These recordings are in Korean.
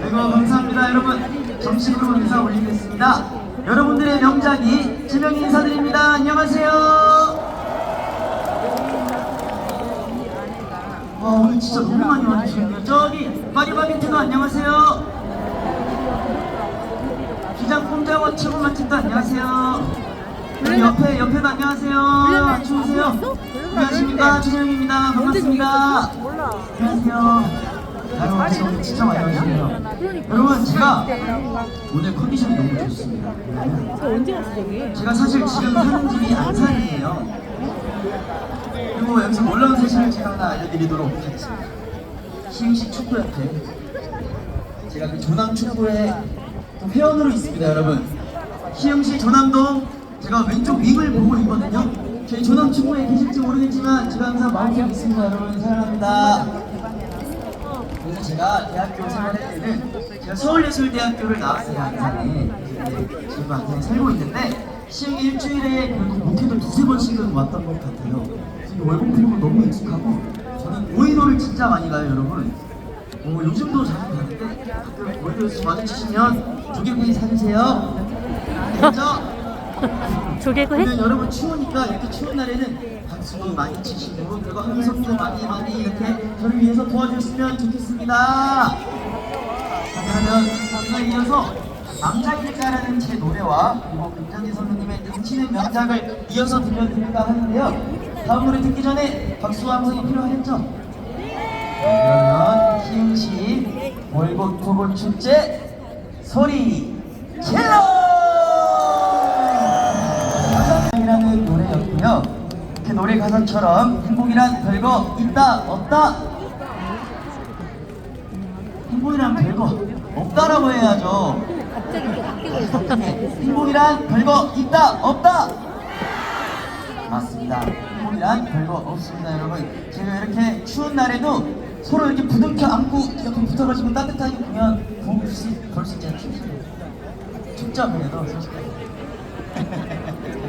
아이고 감사합니다. 여러분 정식으로 인사 올리겠습니다. 여러분들의 명작이 지명이 인사드립니다. 안녕하세요. 와 오늘 진짜 너무 많이 와주시네요. 저기 파리바게트도 안녕하세요. 기장 꼼장어 최고 맛집도 안녕하세요. 여기 옆에 옆에도 안녕하세요. 안 추우세요. 안녕하십니까? 주정입니다. 반갑습니다. 안녕하세요 진짜 오늘 진짜 많이 와주시네요 여러분 제가 오늘 컨디션이 너무 좋습니다 왜냐면 언제 왔어 저기? 제가 사실 지금 사는 집이 안산이에요. 그리고 여기서 놀라운 사실을 제가 하나 알려드리도록 하겠습니다. 시흥시 축구협회 제가 그 조남 축구회 또 회원으로 있습니다, 여러분. 시흥시 조남동 제가 왼쪽 윙을 보고 있거든요. 저희 조남 축구회 계실지 모르겠지만 제가 항상 마음속에 있습니다, 여러분 사랑합니다. 그래서 제가 대학교 생활할 때는 제가 서울예술대학교를 나왔어요. 안산에. 근데 지금 안산에 살고 있는데 시흥 일주일에 결국 목회도 두세 번씩은 왔던 것 같아요. 월급 필요가 너무 익숙하고 저는 오이도를 진짜 많이 가요 여러분. 어, 요즘도 자주 가는데 가끔 오이도에서 마주치시면 조개구이 사주세요. 알죠? 해? 그러면 여러분 추우니까 이렇게 추운 날에는 박수도 많이 치시고 그리고 함성도 많이 많이 이렇게 저를 위해서 도와주셨으면 좋겠습니다. 자, 그러면 제가 이어서 남자일까라는 제 노래와 그리고 김장재 선배님의 당신의 명작을 이어서 들려드릴까 하는데요. 다음 노래 듣기 전에 박수와 함성이 필요하겠죠? 자, 그러면 시흥시 월곡 토벌 축제 소리 질러! 노래였고요. 그 노래 가사처럼 행복이란 별거 있다 없다. 행복이란 별거 없다라고 해야죠. 있어. 행복이란 별거 있다 없다. 맞습니다. 행복이란 별거 없습니다, 여러분. 제가 이렇게 추운 날에도 서로 이렇게 부둥켜 안고 이렇게 붙어가지고 따뜻하게 보면 부을 수, 걸수 있잖아요. 춥죠, 그래도 솔직하게.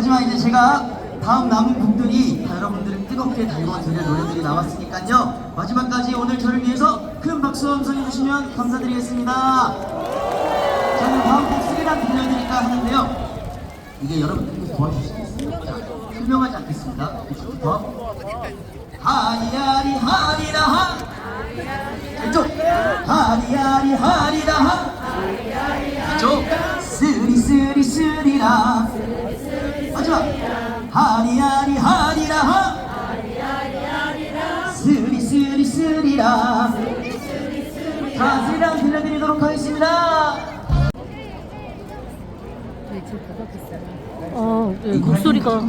하지만 이제 제가 다음 남은 곡들이 다 여러분들을 뜨겁게 달궈드릴 노래들이 나왔으니까요. 마지막까지 오늘 저를 위해서 큰 박수 함성해 주시면 감사드리겠습니다. 저는 다음 곡 쓰리란 들려드릴까 하는데요. 이게 여러분들께서 도와주시겠어요? 자, 설명하지 않겠습니다. 이쪽부터. 하리하리 하리라 하. 이쪽. 하리하리 하리라 하. 이쪽. 쓰리 쓰리라. 마지막. 하리하리 하리라 하. 쓰리 쓰리 쓰리라. 자, 쓰리랑 들려드리도록 하겠습니다. 어, 네, 목소리가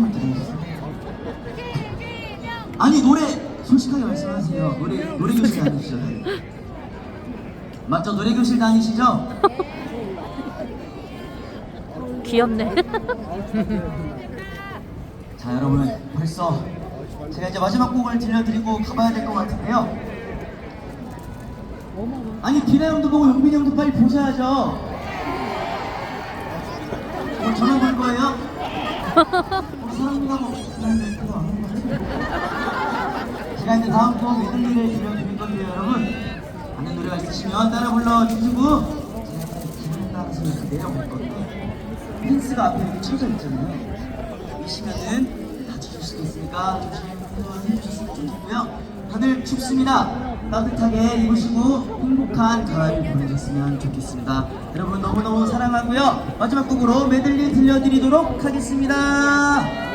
아니 노래 솔직하게 말씀하세요. 노래 노래 교실 다니시죠? 맞죠? 노래 교실 다니시죠? 귀엽네. 자 여러분 벌써 제가 이제 마지막 곡을 들려드리고 가봐야 될 것 같은데요. 아니 비나 형도 보고 용빈이 형도 빨리 보셔야죠. 오늘 전화 걸 거예요? 어, 사랑이라고. 제가 이제 다음 곡 메들리를 들려드릴 건데요 여러분 아는 노래가 있으시면 따라 불러주시고 제가 기분 이렇게 내려볼 건데 펜스가 앞에 이렇게 쳐져 있잖아요 보시면은 다치실 수도 있으니까 조심해 주셨으면 좋겠고요. 다들 춥습니다. 따뜻하게 입으시고 행복한 가을을 보내셨으면 좋겠습니다. 여러분 너무너무 사랑하고요. 마지막 곡으로 메들리 들려드리도록 하겠습니다.